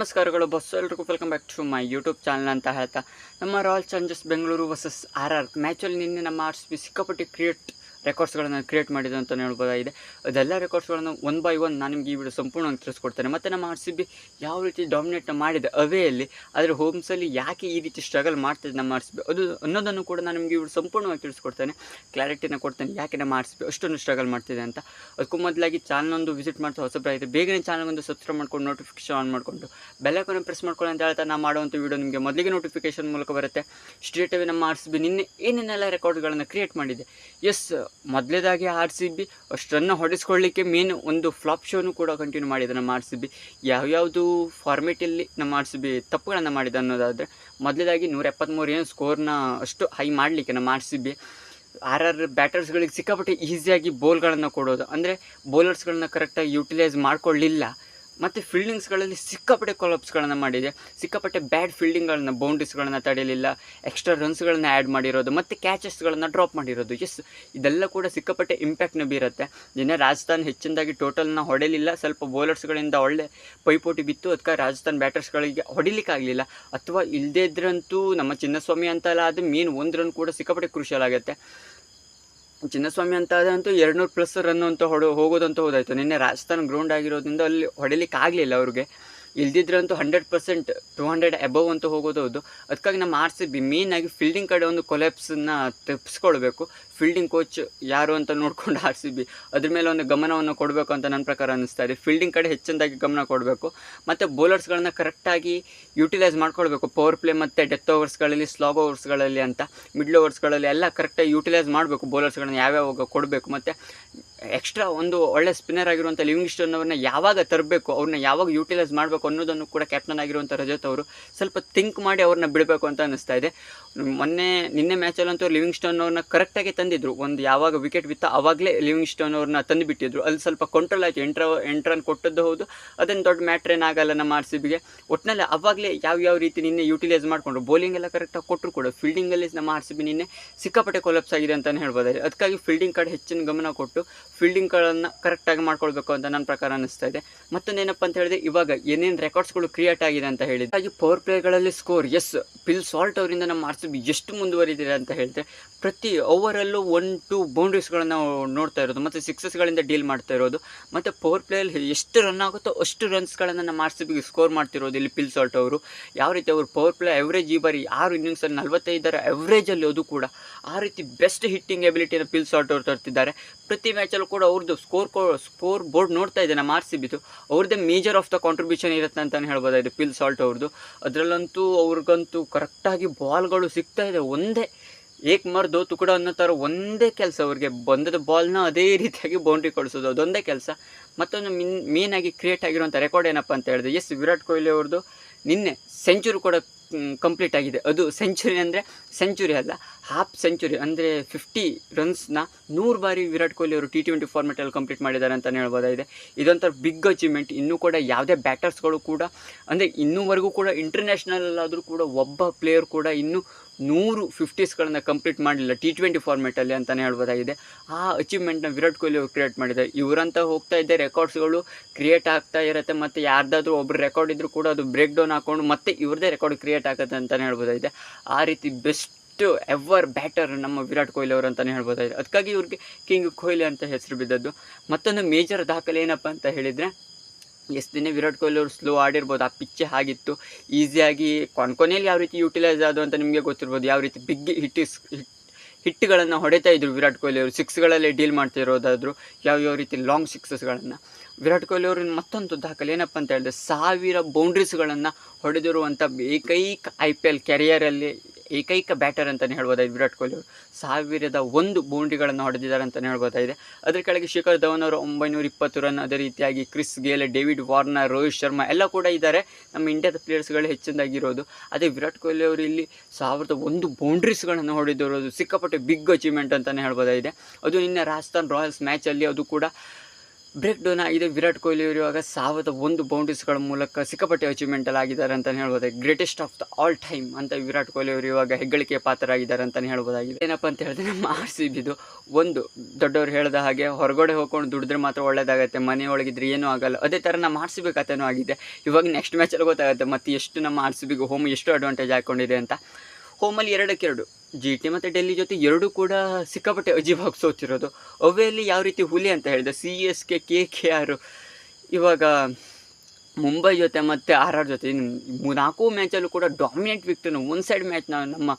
ನಮಸ್ಕಾರಗಳು ಬಸ್ ಎಲ್ರಿಗೂ welcome back to my YouTube channel ಅಂತ ಹೇಳ್ತಾ. ನಮ್ಮ Royal Challengers Bengaluru versus R R ಮ್ಯಾಚಲ್ಲಿ ನಿನ್ನೆ ನಮ್ಮ ಆರ್ ಸಿ ಬಿ ಸಿಕ್ಕಾಪಟ್ಟೆ ಕ್ರಿಯೇಟ್ ರೆಕಾರ್ಡ್ಸ್ಗಳನ್ನು ಕ್ರಿಯೇಟ್ ಮಾಡಿದೆ ಅಂತ ಹೇಳ್ಬೋದಾಗಿದೆ. ಅದೆಲ್ಲ ರೆಕಾರ್ಡ್ಸ್ಗಳನ್ನು ಒನ್ ಬೈ ಒನ್ ನಾನು ನಿಮಗೆ ಈ ವಿಡಿಯೋ ಸಂಪೂರ್ಣವಾಗಿ ತಿಳಿಸ್ಕೊಡ್ತೇನೆ ಮತ್ತು ನಮ್ಮ ಆರ್ ಸಿ ಯಾವ ರೀತಿ ಡಾಮಿನೇಟ್ ಮಾಡಿದೆ ಅವೇಯಲ್ಲಿ ಆದರೆ ಹೋಮ್ಸಲ್ಲಿ ಯಾಕೆ ಈ ರೀತಿ ಸ್ಟ್ರಗಲ್ ಮಾಡ್ತಿದೆ ನಮ್ಮ ಆರ್ ಸಿ ಬಿ ಅದು ಅನ್ನೋದನ್ನು ಕೂಡ ನಾನು ನಿಮಗೆ ವಿಡಿಯೋ ಸಂಪೂರ್ಣವಾಗಿ ತಿಳಿಸ್ಕೊಡ್ತೇನೆ ಕ್ಲಾರಿಟಿನ ಕೊಡ್ತೇನೆ. ಯಾಕೆ ನಮ್ಮ ಆರ್ ಸಿ ಬಿ ಅಷ್ಟೊಂದು ಸ್ಟ್ರಗಲ್ ಮಾಡ್ತಿದೆ ಅಂತ. ಅದಕ್ಕೂ ಮೊದಲಾಗಿ ಚಾನಲೊಂದು ವಿಸಿಟ್ ಮಾಡ್ತಾ ಹೊಸಬ್ರಾಗಿದೆ ಬೇಗನೆ ಚಾನಲ್ಗೊಂದು ಸಬ್ಸ್ಕ್ರೈಬ್ ಮಾಡ್ಕೊಂಡು ನೋಟಿಫಿಕೇಶನ್ ಆನ್ ಮಾಡಿಕೊಂಡು ಬೆಲ್ಲೈಕನ್ನು ಪ್ರೆಸ್ ಮಾಡ್ಕೊಳ್ಳಿ ಅಂತ ಹೇಳ್ತಾ ನಾನು ಮಾಡುವಂಥ ವಿಡಿಯೋ ನಿಮಗೆ ಮೊದಲಿಗೆ ನೋಟಿಫಿಕೇಶನ್ ಮೂಲಕ ಬರುತ್ತೆ. ಸ್ಟ್ರೇಟ್ ಅವೇ ನಮ್ಮ ಆರ್ ಸಿ ಬಿ ನಿನ್ನೆ ಏನೇನೆಲ್ಲ ರೆಕಾರ್ಡ್ಗಳನ್ನು ಕ್ರಿಯೇಟ್ ಮಾಡಿದೆ? ಎಸ್ ಮೊದಲೇದಾಗಿ ಆರ್ ಸಿ ಬಿ, ಅಷ್ಟನ್ನು ಹೊಡೆಸ್ಕೊಳ್ಳಿಕ್ಕೆ ಮೇನ್ ಒಂದು ಫ್ಲಾಪ್ ಶೋನು ಕೂಡ ಕಂಟಿನ್ಯೂ ಮಾಡಿದೆ ನಮ್ಮ ಆರ್ ಸಿ ಬಿ. ಯಾವ್ಯಾವುದು ಫಾರ್ಮೇಟಲ್ಲಿ ನಮ್ಮ ಆರ್ ಸಿ ಬಿ ತಪ್ಪುಗಳನ್ನು ಮಾಡಿದೆ ಅನ್ನೋದಾದರೆ, ಮೊದಲೇದಾಗಿ ನೂರ ಎಪ್ಪತ್ತ್ಮೂರು ಏನು ಸ್ಕೋರ್ನ ಅಷ್ಟು ಹೈ ಮಾಡಲಿಕ್ಕೆ ನಮ್ಮ R C B, R R ಬ್ಯಾಟರ್ಸ್ಗಳಿಗೆ ಸಿಕ್ಕಾಪಟ್ಟೆ ಈಸಿಯಾಗಿ ಬೋಲ್ಗಳನ್ನು ಕೊಡೋದು. ಅಂದರೆ ಬೌಲರ್ಸ್ಗಳನ್ನ ಕರೆಕ್ಟಾಗಿ ಯುಟಿಲೈಸ್ ಮಾಡ್ಕೊಳ್ಳಿಲ್ಲ. ಮತ್ತು ಫೀಲ್ಡಿಂಗ್ಸ್ಗಳಲ್ಲಿ ಸಿಕ್ಕಾಪಟ್ಟೆ ಕೊಲಪ್ಸ್ಗಳನ್ನು ಮಾಡಿದೆ. ಸಿಕ್ಕಾಪಟ್ಟೆ ಬ್ಯಾಡ್ ಫೀಲ್ಡಿಂಗ್ಗಳನ್ನ ಬೌಂಡ್ರೀಸ್ಗಳನ್ನ ತಡೆಯಲಿಲ್ಲ. ಎಕ್ಸ್ಟ್ರಾ ರನ್ಸ್ಗಳನ್ನ ಆ್ಯಡ್ ಮಾಡಿರೋದು, ಮತ್ತು ಕ್ಯಾಚಸ್ಗಳನ್ನು ಡ್ರಾಪ್ ಮಾಡಿರೋದು. ಎಸ್ ಇದೆಲ್ಲ ಕೂಡ ಸಿಕ್ಕಾಪಟ್ಟೆ ಇಂಪ್ಯಾಕ್ಟ್ನ ಬೀರುತ್ತೆ. ನಿನ್ನೆ ರಾಜಸ್ಥಾನ್ ಹೆಚ್ಚಿನದಾಗಿ ಟೋಟಲ್ನ ಹೊಡೆಯಲಿಲ್ಲ ಸ್ವಲ್ಪ ಬೌಲರ್ಸ್ಗಳಿಂದ ಒಳ್ಳೆ ಪೈಪೋಟಿ ಬಿತ್ತು. ಅದಕ್ಕೆ ರಾಜಸ್ಥಾನ್ ಬ್ಯಾಟರ್ಸ್ಗಳಿಗೆ ಹೊಡಿಲಿಕ್ಕಾಗಲಿಲ್ಲ ಅಥವಾ ಇಲ್ಲದೇ ಇದ್ರಂತೂ ನಮ್ಮ ಚಿನ್ನಸ್ವಾಮಿ ಅಂತಲ್ಲ, ಅದು ಮೇನ್ ಒಂದು ರನ್ ಕೂಡ ಸಿಕ್ಕಾಪಟ್ಟೆ ಕ್ರೂಷಿಯಲ್ ಆಗುತ್ತೆ. ಚಿನ್ನಸ್ವಾಮಿ ಅಂತ ಅದಂತೂ ಎರಡು ನೂರು ಪ್ಲಸ್ ರನ್ ಅಂತ ಹೊಡ ಹೋಗೋದಂತ ಹೋದಾಯ್ತು. ನಿನ್ನೆ ರಾಜಸ್ಥಾನ್ ಗ್ರೌಂಡ್ ಆಗಿರೋದ್ರಿಂದ ಅಲ್ಲಿ ಹೊಡಿಲಿಕ್ಕೆ ಆಗಲಿಲ್ಲ ಅವ್ರಿಗೆ. ಇಲ್ದಿದ್ರಂತೂ hundred percent two hundred above ಅಂತ ಹೋಗೋದು ಹೌದು. ಅದಕ್ಕಾಗಿ ನಮ್ಮ ಆರ್ ಸಿ ಬಿ ಮೇಯ್ನಾಗಿ ಫೀಲ್ಡಿಂಗ್ ಕಡೆ ಒಂದು ಕೊಲೆಪ್ಸನ್ನ ತಪ್ಪಿಸ್ಕೊಳ್ಬೇಕು ಫೀಲ್ಡಿಂಗ್ ಕೋಚ್ ಯಾರು ಅಂತ ನೋಡ್ಕೊಂಡು ಆರ್ ಸಿ ಬಿ ಅದ್ರ ಮೇಲೆ ಒಂದು ಗಮನವನ್ನು ಕೊಡಬೇಕು ಅಂತ ನನ್ನ ಪ್ರಕಾರ ಅನ್ನಿಸ್ತಾ ಇದೆ. ಫೀಲ್ಡಿಂಗ್ ಕಡೆ ಹೆಚ್ಚಿನದಾಗಿ ಗಮನ ಕೊಡಬೇಕು. ಮತ್ತು ಬೌಲರ್ಸ್ಗಳನ್ನ ಕರೆಕ್ಟಾಗಿ ಯುಟಿಲೈಸ್ ಮಾಡ್ಕೊಳ್ಬೇಕು. ಪವರ್ ಪ್ಲೇ ಮತ್ತು ಡೆತ್ ಓವರ್ಸ್ಗಳಲ್ಲಿ ಸ್ಲಾಗ್ ಓವರ್ಸ್ಗಳಲ್ಲಿ ಅಂತ ಮಿಡ್ಲ್ ಓವರ್ಸ್ಗಳಲ್ಲಿ ಎಲ್ಲ ಕರೆಕ್ಟಾಗಿ ಯುಟಿಲೈಸ್ ಮಾಡಬೇಕು. ಬೌಲರ್ಸ್ಗಳನ್ನ ಯಾವ್ಯಾವಾಗ ಕೊಡಬೇಕು. ಮತ್ತು ಎಕ್ಸ್ಟ್ರಾ ಒಂದು ಒಳ್ಳೆ ಸ್ಪಿನ್ನರ್ ಆಗಿರುವಂಥ ಲಿವಿಂಗ್ಸ್ಟನ್ ಅವ್ರನ್ನ ಯಾವಾಗ ತರಬೇಕು, ಅವ್ರನ್ನ ಯಾವಾಗ ಯುಟಿಲೈಸ್ ಮಾಡಬೇಕು ಅನ್ನೋದನ್ನು ಕೂಡ ಕ್ಯಾಪ್ಟನ್ ಆಗಿರುವಂಥ ರಜತ್ ಅವರು ಸ್ವಲ್ಪ ಥಿಂಕ್ ಮಾಡಿ ಅವ್ರನ್ನ ಬಿಡಬೇಕು ಅಂತ ಅನ್ನಿಸ್ತಾ ಇದೆ. ಮೊನ್ನೆ ನಿನ್ನೆ ಮ್ಯಾಚಲ್ಲಂತೂ ಲಿವಿಂಗ್ಸ್ಟೋನ್ ಅವ್ರನ್ನ ಕರೆಕ್ಟಾಗಿ ತಂದಿದ್ರು. ಒಂದು ಯಾವಾಗ ವಿಕೆಟ್ ಬಿತ್ತ ಆವಾಗಲೇ ಲಿವಿಂಗ್ಸ್ಟೋನ್ ಅವ್ರನ್ನ ತಂದು ಬಿಟ್ಟಿದ್ರು. ಅಲ್ಲಿ ಸ್ವಲ್ಪ ಕಂಟ್ರೋಲ್ ಆಯಿತು. ಎಂಟ್ರ ಎಂಟ್ರನ್ ಕೊಟ್ಟದ್ದು ಹೌದು. ಅದನ್ನು ದೊಡ್ಡ ಮ್ಯಾಟ್ರ್ ಏನಾಗಲ್ಲ ನಮ್ಮ ಆರ್ ಸಿ ಬಿಗೆ ಒಟ್ಟಿನಲ್ಲಿ ಆವಾಗಲೇ ಯಾವ ಯಾವ ರೀತಿ ನಿನ್ನೆ ಯುಟಿಲೈಸ್ ಮಾಡಿಕೊಂಡ್ರು. ಬೌಲಿಂಗ್ ಎಲ್ಲ ಕರೆಕ್ಟಾಗಿ ಕೊಟ್ಟರು ಕೂಡ. ಫೀಲ್ಡಿಂಗಲ್ಲಿ ನಮ್ಮ ಆರ್ ಸಿ ಬಿ ನಿನ್ನೆ ಸಿಕ್ಕಾಪಟ್ಟೆ ಕೊಲಪ್ಸ್ ಆಗಿದೆ ಅಂತಲೇ ಹೇಳ್ಬೋದು. ಅದಕ್ಕಾಗಿ ಫೀಲ್ಡಿಂಗ್ ಕಡೆ ಹೆಚ್ಚಿನ ಗಮನ ಕೊಟ್ಟು ಫೀಲ್ಡಿಂಗ್ಗಳನ್ನು ಕರೆಕ್ಟಾಗಿ ಮಾಡ್ಕೊಳ್ಬೇಕು ಅಂತ ನನ್ನ ಪ್ರಕಾರ ಅನ್ನಿಸ್ತಾ ಇದೆ. ಮತ್ತೊಂದೇನಪ್ಪ ಅಂತ ಹೇಳಿದ್ರೆ, ಇವಾಗ ಏನೇನು ರೆಕಾರ್ಡ್ಸ್ಗಳು ಕ್ರಿಯೇಟ್ ಆಗಿದೆ ಅಂತ ಹೇಳಿದ್ರೆ ಹಾಗೆ ಪವರ್ ಪ್ಲೇಗಳಲ್ಲಿ ಸ್ಕೋರ್ ಎಸ್ ಪಿಲ್ ಸಾಲ್ಟ್ ಅವರಿಂದ ನಮ್ಮ ಆರ್ ಎಷ್ಟು ಮುಂದುವರಿದಿದೆ ಅಂತ ಹೇಳಿದ್ರೆ, ಪ್ರತಿ ಓವರಲ್ಲೂ ಒನ್ ಟು ಬೌಂಡ್ರೀಸ್ಗಳನ್ನು ನೋಡ್ತಾ ಇರೋದು, ಮತ್ತು ಸಿಕ್ಸಸ್ಗಳಿಂದ ಡೀಲ್ ಮಾಡ್ತಾ ಇರೋದು, ಮತ್ತು ಪವರ್ ಪ್ಲೇಯಲ್ಲಿ ಎಷ್ಟು ರನ್ ಆಗುತ್ತೋ ಅಷ್ಟು ರನ್ಸ್ಗಳನ್ನು ನಮ್ಮ ಆರ್ ಸಿ ಬಿಗೆ ಸ್ಕೋರ್ ಮಾಡ್ತಿರೋದು ಇಲ್ಲಿ ಪಿಲ್ ಸಾಲ್ಟ್ ಅವರು. ಯಾವ ರೀತಿ ಅವರು ಪವರ್ ಪ್ಲೇ ಎವ್ರೇಜ್ ಈ ಬಾರಿ ಆರು ಇನ್ನಿಂಗ್ಸಲ್ಲಿ ನಲವತ್ತೈದರ ಎವ್ರೇಜಲ್ಲಿ ಅದು ಕೂಡ, ಆ ರೀತಿ ಬೆಸ್ಟ್ ಹಿಟ್ಟಿಂಗ್ ಎಬಿಲಿಟಿನ ಪಿಲ್ ಸಾಲ್ಟ್ ಅವರು ತರ್ತಿದ್ದಾರೆ. ಪ್ರತಿ ಮ್ಯಾಚಲ್ಲೂ ಕೂಡ ಅವ್ರದ್ದು ಸ್ಕೋರ್ ಸ್ಕೋರ್ ಬೋರ್ಡ್ ನೋಡ್ತಾ ಇದೆ ನಮ್ಮ ಆರ್ ಸಿ ಬಿದು ಅವ್ರದ್ದೇ ಮೇಜರ್ ಆಫ್ ದ ಕಾಂಟ್ರಿಬ್ಯೂಷನ್ ಇರುತ್ತೆ ಅಂತಲೇ ಇದು ಪಿಲ್ ಸಾಲ್ಟ್ ಅವ್ರದ್ದು ಅದರಲ್ಲಂತೂ ಅವ್ರಿಗಂತೂ ಕರೆಕ್ಟಾಗಿ ಬಾಲ್ಗಳು ಸಿಗ್ತಾ ಇದೆ. ಒಂದೇ ಏಕ್ ಮರ್ದು ತುಕಡ ಅನ್ನೋ ಥರ ಒಂದೇ ಕೆಲಸ ಅವ್ರಿಗೆ. ಬಂದದ ಬಾಲ್ನ ಅದೇ ರೀತಿಯಾಗಿ ಬೌಂಡ್ರಿ ಕೊಡಿಸೋದು. ಅದೊಂದೇ ಕೆಲಸ. ಮತ್ತೊಂದು ಮಿನ್ ಮೇನಾಗಿ ಕ್ರಿಯೇಟ್ ಆಗಿರುವಂಥ ರೆಕಾರ್ಡ್ ಏನಪ್ಪ ಅಂತ ಹೇಳಿದೆ ಎಸ್ ವಿರಾಟ್ ಕೊಹ್ಲಿ ಅವ್ರದ್ದು ನಿನ್ನೆ ಸೆಂಚುರಿ ಕೂಡ ಕಂಪ್ಲೀಟ್ ಆಗಿದೆ. ಅದು ಸೆಂಚುರಿ ಅಂದರೆ ಸೆಂಚುರಿ ಅಲ್ಲ. ಹಾಫ್ ಸೆಂಚುರಿ ಅಂದರೆ ಫಿಫ್ಟಿ ರನ್ಸ್ನ ನೂರು ಬಾರಿ ವಿರಾಟ್ ಕೊಹ್ಲಿ ಅವರು ಟಿ ಟ್ವೆಂಟಿ ಫಾರ್ಮೆಟಲ್ಲಿ ಕಂಪ್ಲೀಟ್ ಮಾಡಿದ್ದಾರೆ ಅಂತಲೇ ಹೇಳ್ಬೋದಾಗಿದೆ. ಇದೊಂಥರ ಬಿಗ್ ಅಚೀವ್ಮೆಂಟ್ ಇನ್ನೂ ಕೂಡ ಯಾವುದೇ ಬ್ಯಾಟರ್ಸ್ಗಳು ಕೂಡ, ಅಂದರೆ ಇನ್ನೂವರೆಗೂ ಕೂಡ ಇಂಟರ್ನ್ಯಾಷನಲ್ಲಾದರೂ ಕೂಡ ಒಬ್ಬ ಪ್ಲೇಯರ್ ಕೂಡ ಇನ್ನೂ ನೂರು ಫಿಫ್ಟೀಸ್ಗಳನ್ನು ಕಂಪ್ಲೀಟ್ ಮಾಡಲಿಲ್ಲ ಟಿ ಟ್ವೆಂಟಿ ಫಾರ್ಮೆಟಲ್ಲಿ ಅಂತಲೇ ಹೇಳ್ಬೋದಾಗಿದೆ. ಆ ಅಚೀವ್ಮೆಂಟ್ನ ವಿರಾಟ್ ಕೊಹ್ಲಿ ಅವರು ಕ್ರಿಯೇಟ್ ಮಾಡಿದ್ದಾರೆ. ಇವರಂತ ಹೋಗ್ತಾ ಇದ್ದೆ ರೆಕಾರ್ಡ್ಸ್ಗಳು ಕ್ರಿಯೇಟ್ ಆಗ್ತಾ ಇರುತ್ತೆ, ಮತ್ತು ಯಾರ್ದಾದ್ರೂ ಒಬ್ಬರು ರೆಕಾರ್ಡ್ ಇದ್ದರೂ ಕೂಡ ಅದು ಬ್ರೇಕ್ ಡೌನ್ ಹಾಕ್ಕೊಂಡು ಮತ್ತೆ ಇವ್ರದೇ ರೆಕಾರ್ಡ್ ಕ್ರಿಯೇಟ್ ಆಗುತ್ತೆ ಅಂತಲೇ ಹೇಳ್ಬೋದಾಗಿದೆ. ಆ ರೀತಿ ಬೆಸ್ಟ್ ಎವರ್ ಬ್ಯಾಟರ್ ನಮ್ಮ ವಿರಾಟ್ ಕೊಹ್ಲಿ ಅವರು ಅಂತಲೇ ಹೇಳ್ಬೋದಾಗಿದೆ ಅದಕ್ಕಾಗಿ ಇವ್ರಿಗೆ ಕಿಂಗ್ ಕೊಹ್ಲಿ ಅಂತ ಹೆಸರು ಬಿದ್ದದ್ದು. ಮತ್ತೊಂದು ಮೇಜರ್ ದಾಖಲೆ ಏನಪ್ಪ ಅಂತ ಹೇಳಿದರೆ, ಎಷ್ಟು ದಿನ ವಿರಾಟ್ ಕೊಹ್ಲಿ ಅವರು ಸ್ಲೋ ಆಡಿರ್ಬೋದು. ಆ ಪಿಚ್ಚೆ ಆಗಿತ್ತು ಈಸಿಯಾಗಿ ಕೊನೆಯಲ್ಲಿ ಯಾವ ರೀತಿ ಯುಟಿಲೈಸ್ ಆದವು ಅಂತ ನಿಮಗೆ ಗೊತ್ತಿರ್ಬೋದು. ಯಾವ ರೀತಿ ಬಿಗ್ ಹಿಟ್ಟಿಸ್ ಹಿಟ್ ಹಿಟ್ಗಳನ್ನು ಹೊಡಿತಾ ಇದ್ರು ವಿರಾಟ್ ಕೊಹ್ಲಿ ಅವರು. ಸಿಕ್ಸ್ಗಳಲ್ಲೇ ಡೀಲ್ ಮಾಡ್ತಿರೋದಾದ್ರು ಯಾವ ಯಾವ ರೀತಿ ಲಾಂಗ್ ಸಿಕ್ಸಸ್ಗಳನ್ನು ವಿರಾಟ್ ಕೊಹ್ಲಿ ಅವರು ಮತ್ತೊಂದು ದಾಖಲೆ ಏನಪ್ಪ ಅಂತ ಹೇಳಿದ್ರೆ, ಸಾವಿರ ಬೌಂಡ್ರೀಸ್ಗಳನ್ನು ಹೊಡೆದಿರುವಂಥ ಏಕೈಕ ಐ ಪಿ ಎಲ್ ಕೆರಿಯರಲ್ಲಿ ಏಕೈಕ ಬ್ಯಾಟರ್ ಅಂತಲೇ ಹೇಳ್ಬೋದಾಗಿದೆ ವಿರಾಟ್ ಕೊಹ್ಲಿ ಅವರು. ಸಾವಿರದ ಒಂದು ಬೌಂಡ್ರಿಗಳನ್ನು ಹೊಡೆದಿದ್ದಾರೆ ಅಂತಲೇ ಹೇಳ್ಬೋದಾಗಿದೆ. ಅದರ ಕೆಳಗೆ ಶಿಖರ್ ಧವನ್ ಅವರು ಒಂಬೈನೂರ ಇಪ್ಪತ್ತು ರನ್ ಅದೇ ರೀತಿಯಾಗಿ Chris Gayle, David Warner, Rohit Sharma ಎಲ್ಲ ಕೂಡ ಇದ್ದಾರೆ. ನಮ್ಮ ಇಂಡಿಯಾದ ಪ್ಲೇಯರ್ಸ್ಗಳು ಹೆಚ್ಚಿನದಾಗಿರೋದು. ಅದೇ ವಿರಾಟ್ ಕೊಹ್ಲಿ ಅವರು ಇಲ್ಲಿ ಸಾವಿರದ ಒಂದು ಬೌಂಡ್ರೀಸ್ಗಳನ್ನು ಹೊಡೆದಿರೋದು. ಸಿಕ್ಕಾಪಟ್ಟೆ ಬಿಗ್ ಅಚೀವ್ಮೆಂಟ್ ಅಂತಲೇ ಹೇಳ್ಬೋದಾಗಿದೆ. ಅದು ನಿನ್ನೆ ರಾಜಸ್ಥಾನ್ ರಾಯಲ್ಸ್ ಮ್ಯಾಚಲ್ಲಿ ಅದು ಕೂಡ ಬ್ರೇಕ್ ಡೌನ್ ಆಗಿದೆ. ವಿರಾಟ್ ಕೊಹ್ಲಿ ಅವರು ಇವಾಗ ಸಾವಿರದ ಒಂದು ಬೌಂಡ್ರೀಸ್ಗಳ ಮೂಲಕ ಸಿಕ್ಕಾಪಟ್ಟೆ ಅಚೀವ್ಮೆಂಟಲ್ಲಿ ಆಗಿದ್ದಾರೆ ಅಂತಲೇ ಹೇಳ್ಬೋದು. Greatest of the all time ಅಂತ ವಿರಾಟ್ ಕೊಹ್ಲಿ ಅವರು ಇವಾಗ ಹೆಗ್ಗಳಿಕೆ ಪಾತ್ರರಾಗಿದ್ದಾರೆ ಅಂತಲೇ ಹೇಳ್ಬೋದಾಗಿದೆ. ಏನಪ್ಪ ಅಂತ ಹೇಳಿದ್ರೆ ನಮ್ಮ ಆರ್ ಸಿ ಬಿದು ಒಂದು ದೊಡ್ಡವರು ಹೇಳಿದ ಹಾಗೆ ಹೊರಗಡೆ ಹೋಗ್ಕೊಂಡು ದುಡಿದ್ರೆ ಮಾತ್ರ ಒಳ್ಳೇದಾಗತ್ತೆ. ಮನೆಯೊಳಗಿದ್ರೆ ಏನೂ ಆಗಲ್ಲ. ಅದೇ ಥರ ನಮ್ಮ ಆರ್ ಸಿ ಬಿ ಕಥೆನೂ ಆಗಿದೆ. ಇವಾಗ ನೆಕ್ಸ್ಟ್ ಮ್ಯಾಚಲ್ಲಿ ಗೊತ್ತಾಗುತ್ತೆ ಮತ್ತೆ ಎಷ್ಟು ನಮ್ಮ ಆರ್ ಸಿ ಬಿಗೆ ಹೋಮ್ ಎಷ್ಟು ಅಡ್ವಾಂಟೇಜ್ ಹಾಕ್ಕೊಂಡಿದೆ ಅಂತ. ಹೋಮಲ್ಲಿ ಎರಡಕ್ಕೆ ಎರಡು. ಜಿ ಟಿ ಮತ್ತು ಡೆಲ್ಲಿ ಜೊತೆ ಎರಡೂ ಕೂಡ ಸಿಕ್ಕಾಪಟ್ಟೆ ಅಜೀಬಾಗಿ ಸೋತಿರೋದು. ಅವೆಯಲ್ಲಿ ಯಾವ ರೀತಿ ಹುಲಿ ಅಂತ ಹೇಳಿದೆ. C S K K K R ಇವಾಗ ಮುಂಬೈ ಜೊತೆ ಮತ್ತು ಆರ್ ಆರ್ ಜೊತೆ ನಾಲ್ಕು ಮ್ಯಾಚಲ್ಲೂ ಕೂಡ ಡಾಮಿನೇಟ್ ವಿಕ್ಟ್ರಿ ಒನ್ ಸೈಡ್ ಮ್ಯಾಚ್ನ ನಮ್ಮ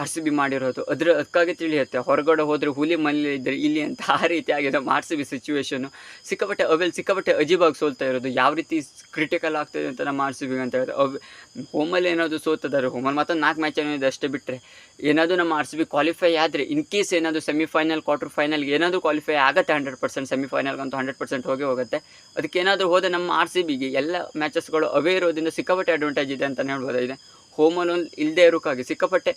ಆರ್ ಸಿ ಬಿ ಮಾಡಿರೋದು. ಅದ್ರ ಅದಕ್ಕಾಗಿ ತಿಳಿಯುತ್ತೆ. ಹೊರಗಡೆ ಹೋದರೆ ಹುಲಿ ಮನೇಲಿ ಇದ್ದರೆ ಇಲ್ಲಿ ಅಂತ ಆ ರೀತಿ ಆಗಿದೆ ನಮ್ಮ ಆರ್ ಸಿ ಬಿ ಸಿಚುವೇಶನು ಸಿಕ್ಕಾಪಟ್ಟೆ ಅವೆಲ್ ಸಿಕ್ಕಾಪಟ್ಟೆ ಅಜೀಬಾಗಿ ಸೋಲ್ತಾ ಇರೋದು. ಯಾವ ರೀತಿ ಕ್ರಿಟಿಕಲ್ ಆಗ್ತದೆ ಅಂತ ನಮ್ಮ ಆರ್ ಸಿ ಬಿ ಅಂತ ಹೇಳಿದ್ರೆ, ಅವ್ ಹೋಮಲ್ಲಿ ಏನಾದರೂ ಸೋತದಾರೆ ಹೋಮಲ್ಲಿ ಮತ್ತು ನಾಲ್ಕು ಮ್ಯಾಚ್ ಏನಿದೆ ಅಷ್ಟೇ ಬಿಟ್ಟರೆ ಏನಾದರೂ ನಮ್ಮ ಆರ್ ಸಿ ಬಿ ಕ್ವಾಲಿಫೈ ಆದರೆ ಇನ್ ಕೇಸ್ ಏನಾದರೂ ಸೆಮಿಫೈನಲ್ ಕ್ವಾರ್ಟರ್ ಫೈನಲ್ಗೆ ಏನಾದರೂ ಕ್ವಾಲಿಫೈ ಆಗುತ್ತೆ ಹಂಡ್ರೆಡ್ ಪರ್ಸೆಂಟ್ ಸೆಮಿಫೈನಲ್ಗಂತೂ ಹಂಡ್ರೆಡ್ ಪರ್ಸೆಂಟ್ ಹೋಗಿ ಹೋಗುತ್ತೆ. ಅದಕ್ಕೆ ಏನಾದರೂ ಹೋದರೆ ನಮ್ಮ ಆರ್ ಸಿ ಬಿಗೆ ಎಲ್ಲ ಮ್ಯಾಚಸ್ಗಳು ಅವೇ ಇರೋದ್ರಿಂದ ಸಿಕ್ಕಾಪಟ್ಟೆ ಅಡ್ವಾಂಟೇಜ್ ಇದೆ ಅಂತಲೇ ಹೇಳ್ಬೋದಾಗಿದೆ ಹೋಮಲ್ಲಿ ಇಲ್ಲದೆ ಇರೋಕ್ಕಾಗಿ ಸಿಕ್ಕಾಪಟ್ಟೆ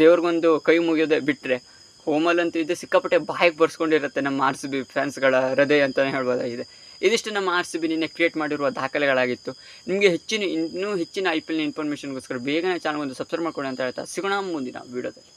ದೇವ್ರಿಗೊಂದು ಕೈ ಮುಗಿಯೋದೆ ಬಿಟ್ಟರೆ ಹೋಮಲ್ಲಂತೂ ಇದೆ, ಸಿಕ್ಕಾಪಟ್ಟೆ ಬಾಯಿಗೆ ಬರ್ಸ್ಕೊಂಡಿರುತ್ತೆ ನಮ್ಮ ಆರ್ ಸಿ ಬಿ ಫ್ಯಾನ್ಸ್ಗಳ ಹೃದಯ ಅಂತಲೇ ಹೇಳ್ಬೋದಾಗಿದೆ. ಇದಿಷ್ಟು ನಮ್ಮ ಆರ್ ಸಿ ಬಿ ನಿನ್ನೆ ಕ್ರಿಯೇಟ್ ಮಾಡಿರುವ ದಾಖಲೆಗಳಾಗಿತ್ತು. ನಿಮಗೆ ಹೆಚ್ಚಿನ, ಇನ್ನೂ ಹೆಚ್ಚಿನ ಐ ಪಿ ಎಲ್ ಇನ್ಫಾರ್ಮೇಷನ್ಗೋಸ್ಕರ ಬೇಗನೆ ಚಾನಲ್ ಒಂದು ಸಬ್ಸ್ಕ್ರೈಬ್ ಮಾಡ್ಕೊಳ್ಳಿ ಅಂತ ಹೇಳ್ತಾ ಸಿಗೋಣ ಮುಂದಿನ ವೀಡಿಯೋದಲ್ಲಿ.